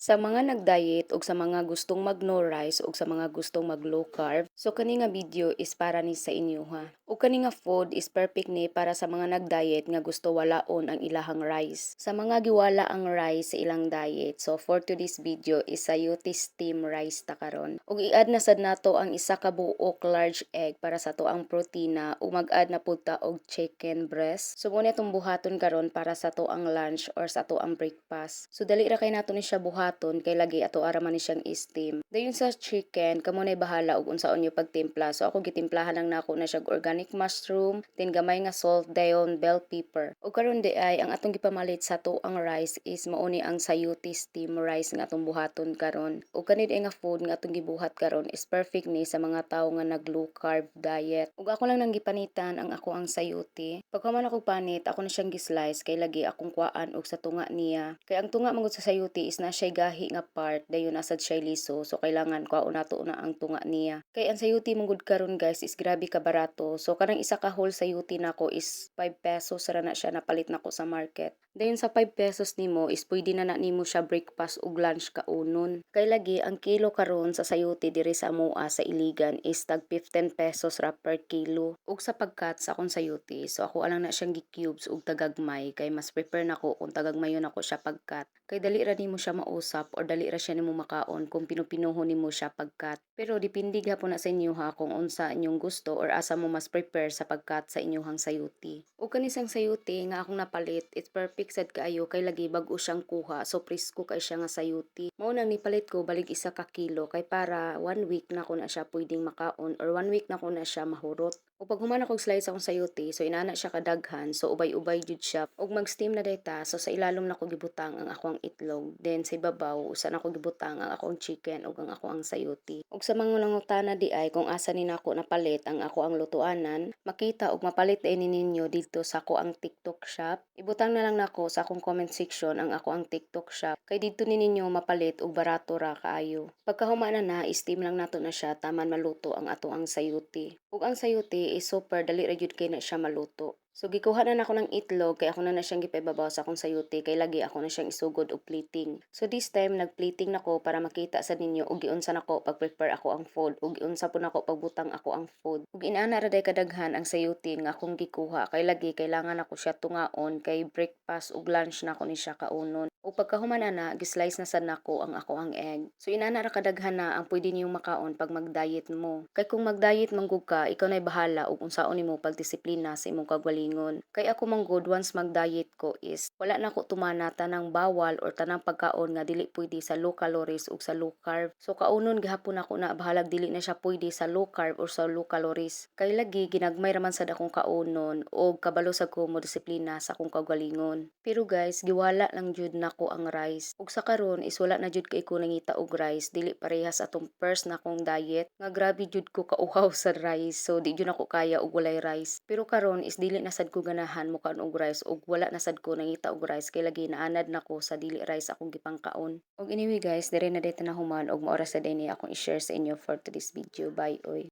Sa mga nag-diet ug sa mga gustong mag no rice ug sa mga gustong mag low carb, so kani nga video is para ni sa inyo ha. Ug kani nga food is perfect ni para sa mga nag-diet nga gusto walaon ang ilahang rice. Sa mga giwala ang rice sa ilang diet, so for today's video is sayote steam rice ta karon. Ug i-add na sad nato ang isa ka buok large egg para sa to ang protina ug mag-add na pud ta og chicken breast. So mo itong buhaton karon para sa to ang lunch or sa to ang breakfast. So dali ra kay nato ni siya buhaton kay lagi ato ara man ni siyang steam. Dayon sa chicken, kamo nay bahala og unsaon niyo pagtimpla. So ako gitimplahan lang nako na og organic mushroom, then gamay nga salt, dayon bell pepper. Ug karon di ay ang atong gipamalit sa to ang rice is mauni ang sayuti steam rice nga atong buhaton karon. Ug kani di nga food nga atong gibuhat karon is perfect ni sa mga tawo nga nag low carb diet. Ug ako lang nang gipanitan ang ako ang sayuti. Pagkaman ako panit, ako na siyang gislice kay lagi akong kuan og sa tunga niya. Kay ang tunga mangod sa sayuti is na siya gahi nga part dayon asad siya liso so kailangan kuan nato na ang tunga niya. Kay ang sayuti mangod karon guys is grabe ka barato. So kanang isa ka whole sayuti nako is 5 pesos ra na siya napalit nako sa market. Dayon sa 5 pesos nimo is pwede na na nimo siya breakfast ug lunch kaunon. Kay lagi ang kilo karon sa sayuti diri sa Moa sa Iligan is tag 15 pesos ra per kilo. Ug sa pagkat sa akong sayuti, so ako alang na siyang gi-cubes ug tagagmay kay mas prepare nako kung tagagmayon nako siya pagkat. Kay dali ra nimo siya mausap or dali ra siya nimo makaon kung pinupinuho nimo siya pagkat. Pero depende gapon na sa inyo ha kung unsa inyong gusto or asa mo mas prepare sa pagkat sa inyong sayuti. Ug kanisang sayuti nga akong napalit, it's perfect sad kaayo kay lagi bag-o siyang kuha so presko kay siya nga sayuti. Mao nang nipalit ko balig isa ka kilo kay para one week na ko na siya pwedeng makaon or one week na ko na siya mahurot. O pag human akong slice akong sayuti, so inana siya kadaghan, so ubay-ubay jud siya. Ug mag-steam na dayta, so sa ilalom na ko gibutang ang akong itlog. Then sa ibabaw, usa na ko gibutang ang akong chicken ug ang ako ang sayuti. Ug sa mga nangutana di ay kung asa ni nako napalit ang ako ang lutuanan, makita ug mapalit ini ninyo dito sa ako ang TikTok shop. Ibutang na lang nako sa akong comment section ang ako ang TikTok shop. Kay dito ni ninyo mapalit ug barato ra kaayo. Pagkahuma na steam lang nato na siya taman maluto ang ato ang sayuti. Ug ang sayuti is super dali ra gyud kay na siya maluto. So gikuha na nako ng itlog kay ako na na siyang gipababaw sa akong sayuti kay lagi ako na siyang isugod og plating. So this time nag-plating nako para makita sa ninyo og giunsa nako pag-prepare ako ang food ug giunsa po nako pagbutang ako ang food. Ug inaana ra day kadaghan ang sayuti nga akong gikuha kay lagi kailangan ako siya tungaon kay breakfast ug lunch nako ni siya kaunon. Ug pagkahuman na na, gislice na sad nako ang ako ang egg. So inana ra kadaghan na ang pwede niyong makaon pag mag-diet mo. Kay kung mag-diet manggug ka, ikaw nay bahala ug unsaon nimo pagdisiplina sa imong kagalingon. Kay ako manggod once mag-diet ko is wala na ko tumana tanang bawal or tanang pagkaon nga dili pwede sa low calories ug sa low carb. So kaunon gihapon ako na bahalag dili na siya pwede sa low carb or sa low calories. Kay lagi ginagmay raman sad akong kaunon og kabalo sa ko mo disiplina sa akong kagalingon. Pero guys, giwala lang jud nako ang rice. Ug sa karon is wala na jud kay ko nangita og rice dili parehas atong first na akong diet nga grabe jud ko kauhaw sa rice. So di jud ako kaya og walay rice. Pero karon is dili na sad ko ganahan mo kaon og rice ug wala na sad ko nangita og rice kay lagi naanad nako sa dili rice akong gipangkaon. Og anyway guys, dire na dito na human og maoras sa dinhi akong i-share sa inyo for today's video. Bye oy.